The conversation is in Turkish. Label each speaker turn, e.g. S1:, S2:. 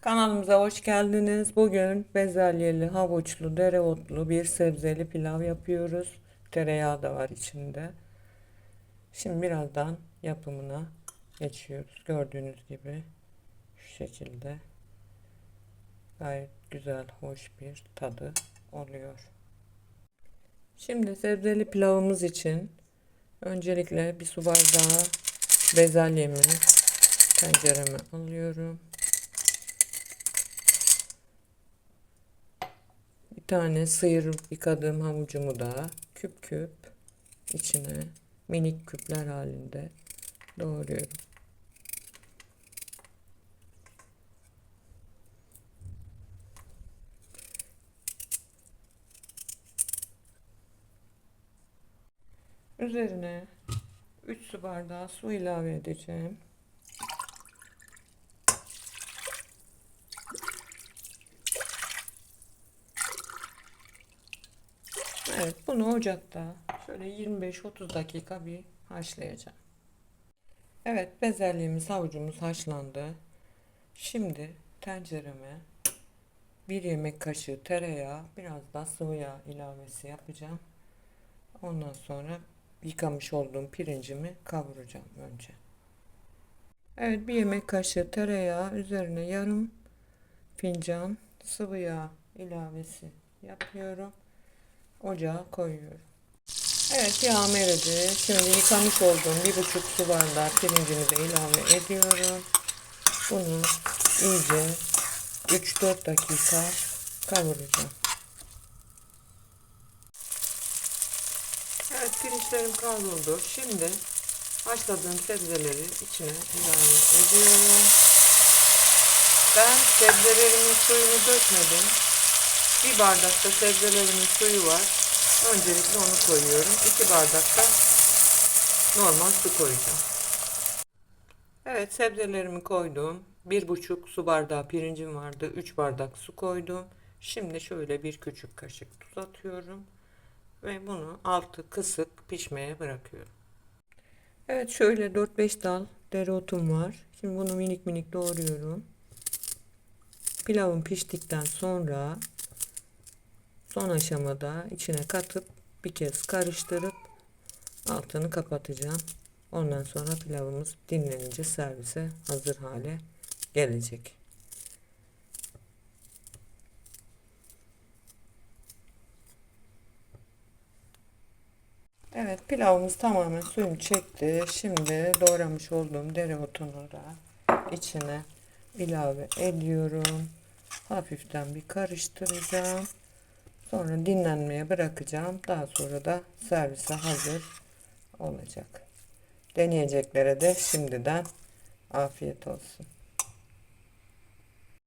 S1: Kanalımıza hoş geldiniz. Bugün bezelyeli, havuçlu, dereotlu bir sebzeli pilav yapıyoruz. Tereyağı da var içinde. Şimdi birazdan yapımına geçiyoruz. Gördüğünüz gibi şu şekilde gayet güzel, hoş bir tadı oluyor. Şimdi sebzeli pilavımız için öncelikle bir su bardağı bezelyemi tencereme alıyorum. Tane sıyırıp yıkadığım havucumu da küp küp içine minik küpler halinde doğruyorum. Üzerine 3 su bardağı su ilave edeceğim. Evet bunu ocakta şöyle 25-30 dakika bir haşlayacağım. Evet bezelyemiz havucumuz haşlandı. Şimdi tencereme bir yemek kaşığı tereyağı biraz da sıvı yağ ilavesi yapacağım. Ondan sonra yıkamış olduğum pirincimi kavuracağım önce. Evet bir yemek kaşığı tereyağı üzerine yarım fincan sıvı yağ ilavesi yapıyorum. Ocağa koyuyorum. Evet yağım eridi. Şimdi yıkamış olduğum bir buçuk su bardağı pirincimi de ilave ediyorum. Bunu iyice 3-4 dakika kavuracağım. Evet pirinçlerim kavruldu. Şimdi haşladığım sebzeleri içine ilave ediyorum. Ben sebzelerimin suyunu dökmedim. Bir bardakta sebzelerimin suyu var. Öncelikle onu koyuyorum. İki bardakta normal su koyacağım. Evet sebzelerimi koydum. Bir buçuk su bardağı pirincim vardı. Üç bardak su koydum. Şimdi şöyle bir küçük kaşık tuz atıyorum. Ve bunu altı kısık pişmeye bırakıyorum. Evet şöyle 4-5 dal dereotum var. Şimdi bunu minik minik doğruyorum. Pilavım piştikten sonra son aşamada içine katıp bir kez karıştırıp altını kapatacağım. Ondan sonra pilavımız dinlenince servise hazır hale gelecek. Evet pilavımız tamamen suyunu çekti. Şimdi doğramış olduğum dereotunu da içine ilave ediyorum. Hafiften bir karıştıracağım. Sonra dinlenmeye bırakacağım. Daha sonra da servise hazır olacak. Deneyeceklere de şimdiden afiyet olsun.